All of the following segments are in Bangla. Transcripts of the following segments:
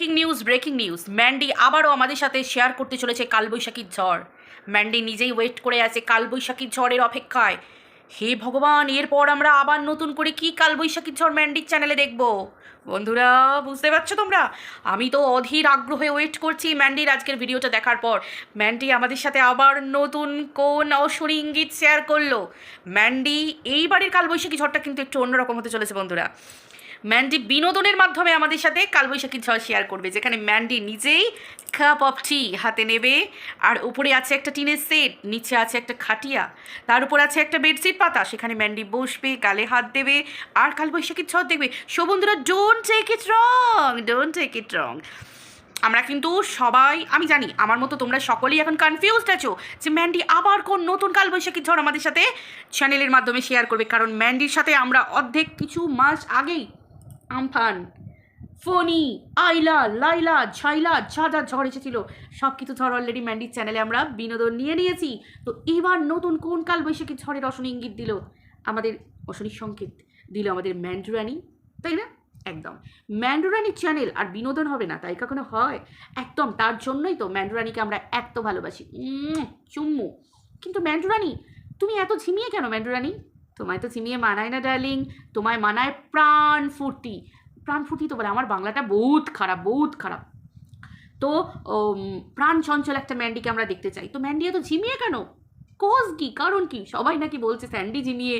Breaking news breaking news. Mandy আবারও আমাদের সাথে শেয়ার করতে চলেছে কালবৈশাখীর ঝড়। ম্যান্ডি নিজেই ওয়েট করে আছে কালবৈশাখীর ঝড়ের অপেক্ষায়। হে ভগবান, এরপর আমরা আবার নতুন করে কি কালবৈশাখীর ঝড় ম্যান্ডির চ্যানেলে দেখব? বন্ধুরা, বুঝতে পারছ তোমরা? আমি তো অধীর আগ্রহে ওয়েট করছি ম্যান্ডির আজকের ভিডিওটা দেখার পর। ম্যান্ডি আমাদের সাথে আবার নতুন কোন অসুরি ইঙ্গিত শেয়ার করল? ম্যান্ডি, এইবারের কালবৈশাখী ঝড়টা কিন্তু একটু অন্যরকম হতে চলেছে বন্ধুরা। ম্যান্ডি বিনোদনের মাধ্যমে আমাদের সাথে কালবৈশাখী ঝড় শেয়ার করবে, যেখানে ম্যান্ডি নিজেই কাপ অফ টি হাতে নেবে। আর উপরে আছে একটা টিনের সেট নিচে আছে একটা খাটিয়া। তার উপর আছে একটা বেডশিট পাতা, সেখানে ম্যান্ডি বসবে, গালে হাত দেবে। আর কালবৈশাখীর ঝড় দেখবে সো বন্ধুরা don't take it wrong don't take it wrong আমরা কিন্তু সবাই, আমি জানি, আমার মতো তোমরা সকলেই এখন কনফিউজড আছো যে ম্যান্ডি আবার কোন নতুন কালবৈশাখী ঝড় আমাদের সাথে চ্যানেলের মাধ্যমে শেয়ার করবে। কারণ ম্যান্ডির সাথে আমরা অর্ধেক কিছু মাস আগেই আমফান। ফনি, আইলা, লাইলা, ঝাইলা, যা যা, ঝড় এসেছিল, সব কিছু ঝড় অলরেডি ম্যান্ডির চ্যানেলে আমরা বিনোদন নিয়ে নিয়েছি। তো এবার নতুন কোন কাল বৈশাখী ঝড়ের অশনি ইঙ্গিত দিল? আমাদের অশনি সংকেত দিল আমাদের ম্যান্ডুরানি তাই না? একদম। ম্যান্ডুরানির চ্যানেল আর বিনোদন হবে না, তাই কখনো হয়? একদম, তার জন্যই তো ম্যান্ডুরানিকে আমরা এত ভালোবাসি। চুম্মু। কিন্তু ম্যান্ডুরানি তুমি এত ঝিমিয়ে কেন ম্যান্ডুরানি তোমায় তো ঝিমিয়ে মানায় না ডার্লিং তোমায় মানায় প্রাণ ফুর্তি। প্রাণ ফুর্তি তো বলে, আমার বাংলাটা বহুত খারাপ বহুত খারাপ। তো প্রাণ চঞ্চল একটা ম্যান্ডিকে আমরা দেখতে চাই। তো ম্যান্ডি এত ঝিমিয়ে কেন? কজ কি? কারণ কি? সবাই নাকি বলছে, স্যান্ডি ঝিমিয়ে,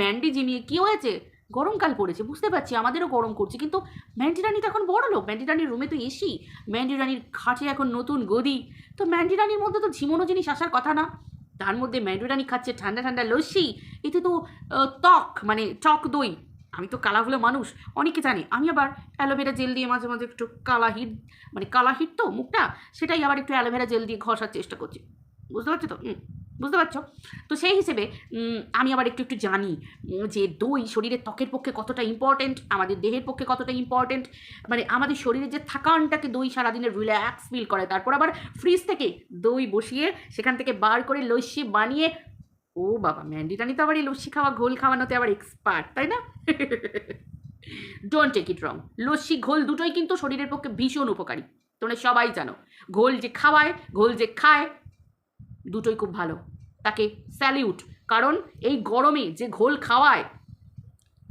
ম্যান্ডি ঝিমিয়ে কি হয়েছে? গরমকাল পড়েছে, বুঝতে পারছি, আমাদেরও গরম করছে। কিন্তু ম্যান্ডি রানি তো এখন বড় লোক। ম্যান্ডি রানির রুমে তো এসি ম্যান্ডি রানির খাটে এখন নতুন গদি। তো ম্যান্ডি রানির মধ্যে তো ঝিমোনো জিনিস আসার কথা না। তার মধ্যে ম্যান্ডোরানি খাচ্ছে, ঠান্ডা ঠান্ডা লস্যি এতে তো ত্বক মানে টক দই। আমি তো কালাগুলো মানুষ, অনেকে জানি। আমি আবার অ্যালোভেরা জেল দিয়ে মাঝে মাঝে একটু কালা হিট মানে কালা হিট তো মুখটা, সেটাই আবার একটু অ্যালোভেরা জেল দিয়ে ঘষার চেষ্টা করছি। বুঝতে পারছ তো? বুঝতে পারছ? তো সেই হিসেবে আমি আবার একটু একটু জানি যে দই শরীরের ত্বকের পক্ষে কতটা ইম্পর্টেন্ট আমাদের দেহের পক্ষে কতটা ইম্পর্টেন্ট মানে আমাদের শরীরে যে থাকানটাকে দই সারাদিনের রিল্যাক্স ফিল করে, তারপর আবার ফ্রিজ থেকে দই বসিয়ে, সেখান থেকে বার করে লস্যি বানিয়ে, ও বাবা ম্যান্ডি রানি তো আবার এই লস্যি খাওয়া, ঘোল খাওয়ানোতে আবার এক্সপার্ট তাই না? Don't take it wrong lassi, ঘোল দুটোই কিন্তু শরীরের পক্ষে ভীষণ উপকারী, তোমরা সবাই জানো। ঘোল যে খাওয়ায়, ঘোল যে খায়, দুটোই খুব ভালো। তাকে স্যালিউট। কারণ এই গরমে যে ঘোল খাওয়ায়,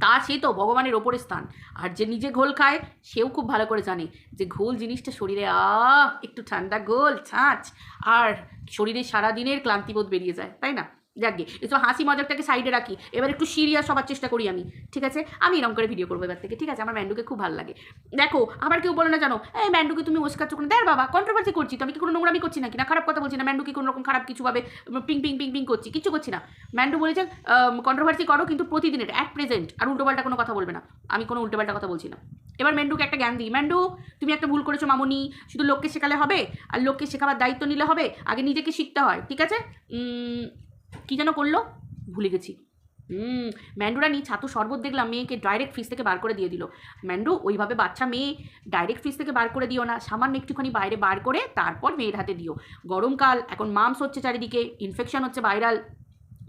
তা সে তো ভগবানের ওপরে স্থান। আর যে নিজে ঘোল খায়, সেও খুব ভালো করে জানে যে ঘোল জিনিসটা শরীরে, আহ, একটু ঠান্ডা ঘোল, ছাঁচ। আর শরীরে সারাদিনের ক্লান্তিবোধ বেরিয়ে যায়, তাই না? যাকে এসব হাসি মজাকটাকে সাইডে রাখি, এবার একটু সিরিয়াস হবার চেষ্টা করি আমি, ঠিক আছে? আমি এরকম করে ভিডিও করব এবার থেকে, ঠিক আছে? আমার ম্যান্ডুকে খুব ভালো লাগে। দেখো, আবার কেউ বলে না, জানো, এই ম্যান্ডুকে তুমি ওস্কাচ্ছ কোনো দেখ বাবা কন্ট্রোভার্সি করছি, তো আমি কি কোনো নোংরামি করছি নাকি? না, খারাপ কথা বলছি না ম্যান্ডু কি কোনো রকম খারাপ কিছুভাবে পিং পিং পিং পিং করছি? কিছু করছি না। ম্যান্ডু বলেছে কন্ট্রোভার্সি করো, কিন্তু প্রতিদিনের অ্যাট প্রেজেন্ট আর উল্টোপাল্টা কোনো কথা বলবে না। আমি কোনো উল্টোপাল্টা কথা বলছি না। এবার ম্যান্ডুকে একটা জ্ঞান দিই, ম্যান্ডু, তুমি একটা ভুল করেছ, মামনি। শুধু লোককে শেখালে হবে, আর লোককে শেখাবার দায়িত্ব নিলে হবে, আগে নিজেকে শিখতে হয়, ঠিক আছে? কি যেন করল? ভুলে গেছি। হুম ম্যান্ডুরানি ছাতু শরবত দেখলাম, মেয়েকে ডাইরেক্ট ফ্রিজ থেকে বার করে দিয়ে দিল। ম্যান্ডু, ওইভাবে বাচ্চা মেয়ে ডাইরেক্ট ফ্রিজ থেকে বার করে দিও না, সামান্য একটুখানি বাইরে বার করে তারপর মেয়ের হাতে দিও। গরমকাল, এখন মামস হচ্ছে চারিদিকে ইনফেকশন হচ্ছে ভাইরাল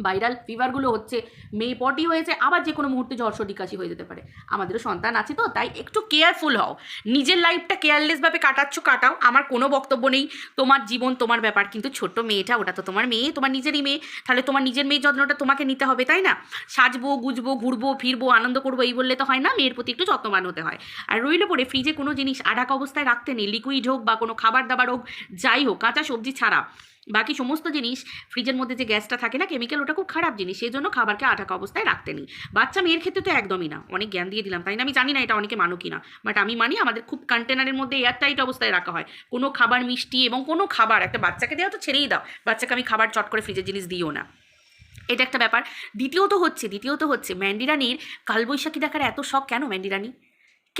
ভাইরাল ফিভারগুলো হচ্ছে মেয়ে পটি হয়েছে, আবার যে কোনো মুহূর্তে জ্বর সর্দি কাশি হয়ে যেতে পারে। আমাদেরও সন্তান আছে তো, তাই একটু কেয়ারফুল হও। নিজের লাইফটা কেয়ারলেসভাবে কাটাচ্ছ, কাটাও। আমার কোনো বক্তব্য নেই, তোমার জীবন, তোমার ব্যাপার। কিন্তু ছোট্ট মেয়েটা, ওটা তো তোমার মেয়ে, তোমার নিজেরই মেয়ে। তাহলে তোমার নিজের মেয়ের যত্নটা তোমাকে নিতে হবে, তাই না? সাজবো, গুজবো, ঘুরবো, ফিরবো, আনন্দ করব, এই বললে তো হয় না, মেয়ের প্রতি একটু যত্নবান হতে হয়। আর রইল পরে ফ্রিজে কোনো জিনিস আঢাক অবস্থায় রাখতে নেই লিকুইড হোক বা কোনো খাবার দাবার হোক, যাই হোক, কাঁচা সবজি ছাড়া। বাকি সমস্ত জিনিস ফ্রিজের মধ্যে যে গ্যাসটা থাকে না কেমিক্যাল ওটা খুব খারাপ জিনিস সেই জন্য খাবারকে আটাকা অবস্থায় রাখতে নেই। বাচ্চা মেয়ের ক্ষেত্রে তো একদমই না, অনেক জ্ঞান দিয়ে দিলাম, তাই না? আমি জানি না এটা অনেকে মানো কি না বাট আমি মানি আমাদের খুব কন্টেনারের মধ্যে এয়ারটাইট অবস্থায় রাখা হয়। কোনো খাবার মিষ্টি এবং কোনো খাবার, একটা বাচ্চাকে দেওয়া তো ছেড়েই দাও, বাচ্চাকে আমি খাবার চট করে ফ্রিজের জিনিস দিও না। এটা একটা ব্যাপার। দ্বিতীয়ত হচ্ছে দ্বিতীয়ত হচ্ছে ম্যান্ডিরানির কালবৈশাখী দেখার এত শখ কেন ম্যান্ডিরানি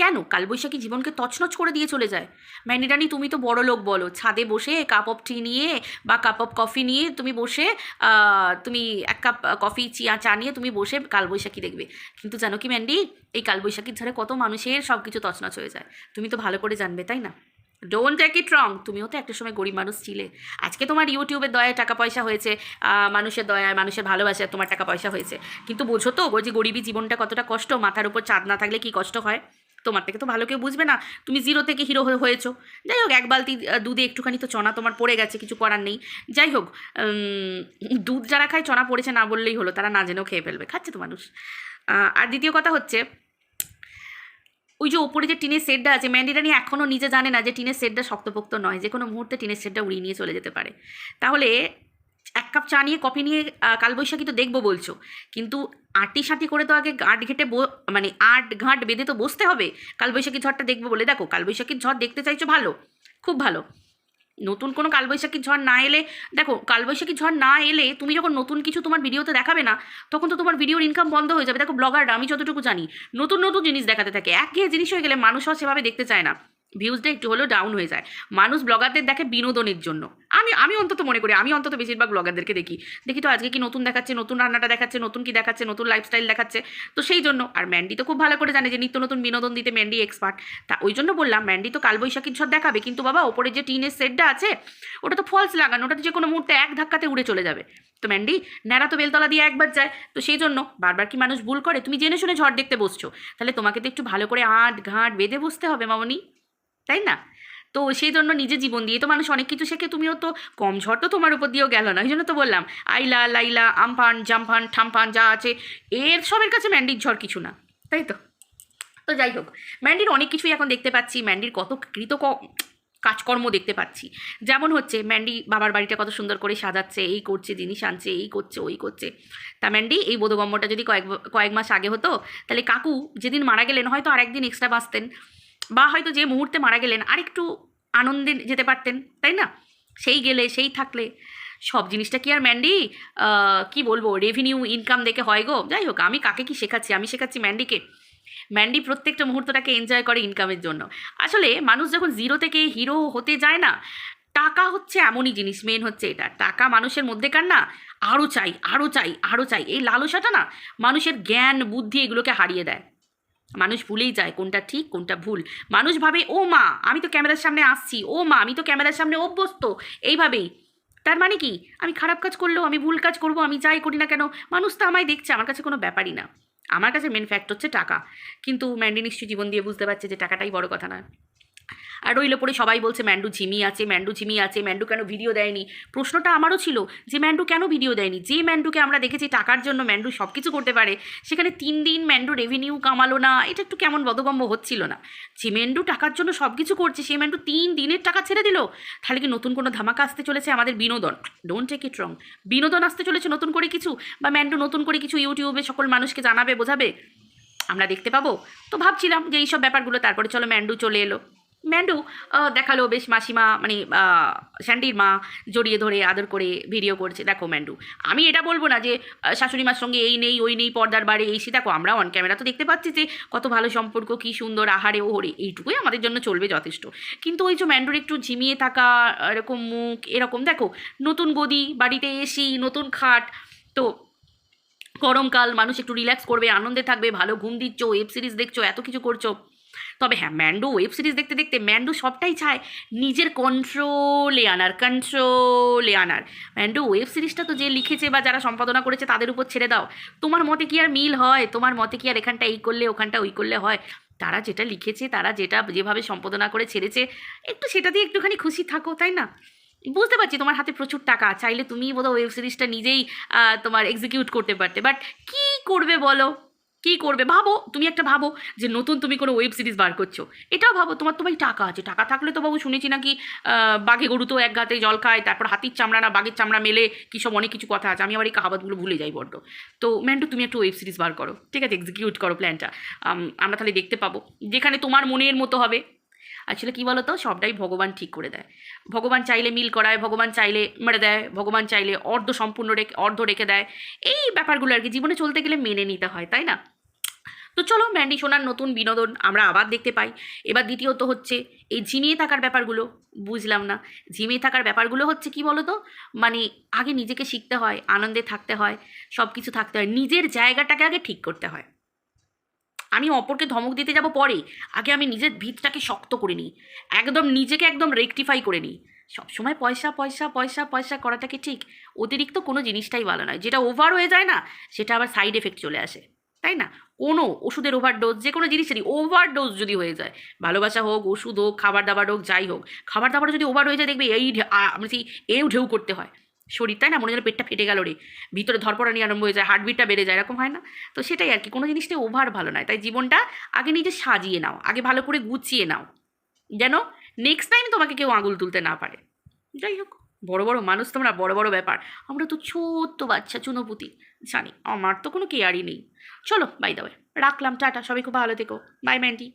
কেন? কালবৈশাখী জীবনকে তছনছ করে দিয়ে চলে যায়। ম্যান্ডিরানি তুমি তো বড় লোক বলো। ছাদে বসে কাপ অফ টি নিয়ে বা কাপ অফ কফি নিয়ে তুমি বসে তুমি এক কাপ কফি চিয়া চা নিয়ে তুমি বসে কালবৈশাখী দেখবে। কিন্তু জানো কি ম্যান্ডি? এই কালবৈশাখীর ঝড়ে কত মানুষের সব কিছু তছনছ হয়ে যায়। তুমি তো ভালো করে জানবে, তাই না? ডোন্ট টেক ইট রং তুমিও তো একটা সময় গরিব মানুষ ছিলে। আজকে তোমার ইউটিউবের দয়ায় টাকা পয়সা হয়েছে মানুষের দয়ায়, মানুষের ভালোবাসায় তোমার টাকা পয়সা হয়েছে। কিন্তু বোঝো তো যে গরিবী জীবনটা কতটা কষ্ট, মাথার উপর চাঁদ না থাকলে কি কষ্ট হয়? তোমার থেকে তো ভালো কেউ বুঝবে না। তুমি জিরো থেকে হিরো হয়েছো। যাই হোক, এক বালতি দুধে একটুখানি তো চনা তোমার পড়ে গেছে, কিছু করার নেই। যাই হোক দুধ যারা খায়, চনা পড়েছে না বললেই হলো, তারা না জেনেও খেয়ে ফেলবে। খাচ্ছে তো মানুষ। আর দ্বিতীয় কথা হচ্ছে, ওই যে ওপরে যে টিনের সেটটা আছে ম্যান্ডি রানি এখনও নিজে জানে না যে টিনের সেটটা শক্তপোক্ত নয় যে কোনো মুহূর্তে টিনের সেটটা উড়িয়ে নিয়ে চলে যেতে পারে। তাহলে এক কাপ চা নিয়ে, কফি নিয়ে কালবৈশাখী তো দেখব বলছো। কিন্তু আটি সাঁটি করে তো আগে গাঁট ঘেটে মানে আট ঘাট বেঁধে তো বসতে হবে। কালবৈশাখী ঝড়টা দেখব বলে। দেখো, কালবৈশাখীর ঝড় দেখতে চাইছো ভালো, খুব ভালো। নতুন কোনো কালবৈশাখীর ঝড় না এলে, দেখো কালবৈশাখী ঝড় না এলে তুমি যখন নতুন কিছু তোমার ভিডিওতে দেখাবে না, তখন তো তোমার ভিডিওর ইনকাম বন্ধ হয়ে যাবে। দেখো ব্লগাররা আমি যতটুকু জানি, নতুন নতুন জিনিস দেখাতে থাকে। একঘেয়ে জিনিস হয়ে গেলে মানুষ আর সেভাবে দেখতে চায় না। ভিউজটা একটু হলেও ডাউন হয়ে যায়। মানুষ ব্লগারদের দেখে বিনোদনের জন্য। আমি আমি অন্তত মনে করি, আমি অন্তত বেশিরভাগ ব্লগারদেরকে দেখি। দেখি তো আজকে কি নতুন দেখাচ্ছে, নতুন রান্নাটা দেখাচ্ছে, নতুন কি দেখাচ্ছে, নতুন লাইফস্টাইল দেখাচ্ছে। তো সেই জন্য, আর ম্যান্ডি তো খুব ভালো করে জানে যে নিত্য নতুন বিনোদন দিতে ম্যান্ডি এক্সপার্ট তা ওই জন্য বললাম ম্যান্ডি তো কালবৈশাখীর ঝড় দেখাবে, কিন্তু বাবা ওপরে যে টিনের সেটটা আছে, ওটা তো ফলস লাগানো ওটা তো যে কোনো মুহূর্তে এক ধাক্কাতে উড়ে চলে যাবে। তো ম্যান্ডি ন্যাড়া তো বেলতলা দিয়ে একবার যায়। তো সেই জন্য বারবার কি মানুষ ভুল করে? তুমি জেনে শুনে ঝড় দেখতে বসছো। তাহলে তোমাকে তো একটু ভালো করে আট, ঘাট বেঁধে বসতে হবে মামনি। তাই না? তো সেই জন্য নিজে জীবন দিয়ে তো মানুষ অনেক কিছু শেখে। তুমিও তো কম ঝড় তো তোমার উপর দিয়েও গেল না। ওই জন্য তো বললাম, আইলা, লাইলা আমফান জামফান ঠামফান যা আছে, এর সবের কাছে ম্যান্ডির ঝড় কিছু না, তাই তো? তো যাই হোক, ম্যান্ডির অনেক কিছুই এখন দেখতে পাচ্ছি। ম্যান্ডির কত কৃত কাজকর্ম দেখতে পাচ্ছি। যেমন হচ্ছে, ম্যান্ডি বাবার বাড়িটা কত সুন্দর করে সাজাচ্ছে, এই করছে, জিনিস আনছে, এই করছে, ওই করছে। তা ম্যান্ডি, এই বোধগম্যটা যদি কয়েক কয়েক মাস আগে হতো, তাহলে কাকু যেদিন মারা গেলেন, হয়তো আরেকদিন এক্সট্রা বাঁচতেন। বা হয়তো যে মুহূর্তে মারা গেলেন, আরেকটু আনন্দে যেতে পারতেন, তাই না? সেই গেলে, সেই থাকলে, সব জিনিসটা কি আর ম্যান্ডি? কি বলব রেভিনিউ ইনকাম দেখে হয় গো। যাই হোক, আমি কাকে কি শেখাচ্ছি? আমি শেখাচ্ছি ম্যান্ডিকে। ম্যান্ডি প্রত্যেকটা মুহূর্তটাকে এনজয় করে ইনকামের জন্য। আসলে মানুষ যখন জিরো থেকে হিরো হতে যায় না, টাকা হচ্ছে এমনই জিনিস মেন হচ্ছে এটা। টাকা মানুষের মধ্যেকার না আরও চাই আরও চাই আরও চাই। এই লালসাটা না, মানুষের জ্ঞান, বুদ্ধি এগুলোকে হারিয়ে দেয়। মানুষ ভুলেই যায় কোনটা ঠিক, কোনটা ভুল। মানুষ ভাবে, ও মা, আমি তো ক্যামেরার সামনে আসছি। ও মা, আমি তো ক্যামেরার সামনে অভ্যস্ত। এইভাবেই। তার মানে কি? আমি খারাপ কাজ করলেও, আমি ভুল কাজ করব, আমি যাই করি না কেন? মানুষ তো আমায় দেখছে, আমার কাছে কোনো ব্যাপারই না। আমার কাছে মেন ফ্যাক্ট হচ্ছে টাকা। কিন্তু ম্যান্ডি নিশ্চয়ই জীবন দিয়ে বুঝতে পারছে যে টাকাটাই বড় কথা নয়। আর রইল পরে সবাই বলছে, ম্যান্ডু ঝিমি আছে, ম্যান্ডু ঝিমি আছে, ম্যান্ডু কেন ভিডিও দেয়নি? প্রশ্নটা আমারও ছিল যে, ম্যান্ডু কেন ভিডিও দেয়নি? যে ম্যান্ডুকে আমরা দেখেছি টাকার জন্য ম্যান্ডু সব কিছু করতে পারে, সেখানে তিন দিন ম্যান্ডু রেভিনিউ কামালো না, এটা একটু কেমন বদগম্য হচ্ছিল না। যে ম্যান্ডু টাকার জন্য সব কিছু করছে সেই ম্যান্ডু তিন দিনের টাকা ছেড়ে দিল। তাহলে কি নতুন কোনো ধামাকা আসতে চলেছে আমাদের বিনোদন? ডোন্ট টেক ইট রং বিনোদন আসতে চলেছে নতুন করে কিছু? বা ম্যান্ডু নতুন করে কিছু ইউটিউবে সকল মানুষকে জানাবে, বোঝাবে? আমরা দেখতে পাবো। তো ভাবছিলাম যে এইসব ব্যাপারগুলো, তারপরে চলো ম্যান্ডু চলে এলো। ম্যান্ডু দেখাল বেশ মাসিমা মানে স্যান্ডির মা জড়িয়ে ধরে আদর করে ভিডিও করছে। দেখো ম্যান্ডু, আমি এটা বলব না যে শাশুড়ি মার সঙ্গে এই নেই, ওই নেই, পর্দার বাড়ি এই সে, দেখো, আমরা অন ক্যামেরা তো দেখতে পাচ্ছি যে, কত ভালো সম্পর্ক, কী সুন্দর আহারে, ওহরে, এইটুকুই আমাদের জন্য চলবে যথেষ্ট। কিন্তু ওই যে ম্যান্ডুর একটু ঝিমিয়ে থাকা, এরকম মুখ, এরকম, দেখো, নতুন গদি, বাড়িতে এসি নতুন খাট, তো গরমকাল, মানুষ একটু রিল্যাক্স করবে, আনন্দে থাকবে, ভালো ঘুম দিচ্ছ ওয়েব সিরিজ দেখছ, এত কিছু করছ। তবে হ্যাঁ ম্যান্ডো ওয়েব সিরিজ দেখতে দেখতে ম্যান্ডো সবটাই চায় নিজের কন্ট্রোলে আনার কন্ট্রোলে আনার। ম্যান্ডো ওয়েব সিরিজটা তো যে লিখেছে বা যারা সম্পাদনা করেছে তাদের উপর ছেড়ে দাও। তোমার মতে কি আর মিল হয়? তোমার মতে কি আর এখানটা এই করলে, ওখানটা ওই করলে হয়? তারা যেটা লিখেছে, তারা যেটা যেভাবে সম্পাদনা করে ছেড়েছে, একটু সেটা দিয়ে একটুখানি খুশি থাকো, তাই না? বুঝতে পারছি তোমার হাতে প্রচুর টাকা, চাইলে তুমি বোধহয় ওয়েব সিরিজটা নিজেই তোমার এক্সিকিউট করতে পারতে। বাট কি করবে বলো? কি করবে? ভাবো, তুমি একটা ভাবো যে নতুন তুমি কোনো ওয়েব সিরিজ বার করছ। এটাও ভাবো, তোমার তো ভাই টাকা আছে। টাকা থাকলে তো বাবু শুনেছি নাকি বাঘে গরু তো এক গাতে জল খায়, তারপর হাতির চামড়া না বাঘের চামড়া মেলে, কী সব অনেক কিছু কথা আছে। আমি আবার এই কাহাবাতগুলো ভুলে যাই বড্ড। তো ম্যান্টু তুমি একটা ওয়েব সিরিজ বার করো, ঠিক আছে? এক্সিকিউট করো প্ল্যানটা আমরা তাহলে দেখতে পাবো। যেখানে তোমার মনের মতো হবে। অ্যাকচুয়ালি কী বলো তো সবটাই ভগবান ঠিক করে দেয়। ভগবান চাইলে মিল করায়, ভগবান চাইলে মেরে দেয়, ভগবান চাইলে অর্ধ সম্পূর্ণ রেখে, অর্ধ রেখে দেয়। এই ব্যাপারগুলো আর কি জীবনে চলতে গেলে মেনে নিতে হয়, তাই না? তো চলো ম্যান্ডি সোনার নতুন বিনোদন আমরা আবার দেখতে পাই। এবার দ্বিতীয়ত হচ্ছে এই ঝিমিয়ে থাকার ব্যাপারগুলো, বুঝলাম না। ঝিমিয়ে থাকার ব্যাপারগুলো হচ্ছে কি বলো তো মানে আগে নিজেকে শিখতে হয়, আনন্দে থাকতে হয় সব কিছু থাকতে হয়, নিজের জায়গাটাকে আগে ঠিক করতে হয়। আমি অপরকে ধমক দিতে যাব পরে। আগে আমি নিজের ভিতটাকে শক্ত করে নিই। একদম নিজেকে একদম রেকটিফাই করে নিই। সবসময় পয়সা পয়সা পয়সা পয়সা করাটাকে ঠিক? অতিরিক্ত কোনো জিনিসটাই ভালো নয়। যেটা ওভার হয়ে যায় না, সেটা আবার সাইড এফেক্ট চলে আসে। তাই না? কোনো ওষুধের ওভারডোজ যে কোনো জিনিসেরই ওভারডোজ যদি হয়ে যায়, ভালোবাসা হোক, ওষুধ হোক, খাবার দাবার হোক, যাই হোক, খাবার দাবার যদি ওভার হয়ে যায়, দেখবে এই মানে সেই এও ঢেউ করতে হয়। শরীর, তাই না? মনে হয় পেটটা ফেটে গেল রে। ভিতরে ধরপড়ানি আরম্ভ হয়ে যায়, হার্টবিটটা বেড়ে যায়, এরকম হয় না? তো সেটাই আর কি, কোনো জিনিসটাই ওভার ভালো নয়। তাই জীবনটা আগে নিজে সাজিয়ে নাও, আগে ভালো করে গুছিয়ে নাও। যেন নেক্সট টাইম তোমাকে কেউ আঙুল তুলতে না পারে। যাই হোক, বড় বড় মানুষ তোমরা, বড় বড় ব্যাপার। আমরা তো ছোট্ট বাচ্চা, চুনোপুতি, জানি, আমার তো কোনো কেয়ারই নেই। চলো বাই দাওয়ে রাখলাম, টাটা, সবাই খুব ভালো থেকো। বাই ম্যান্টি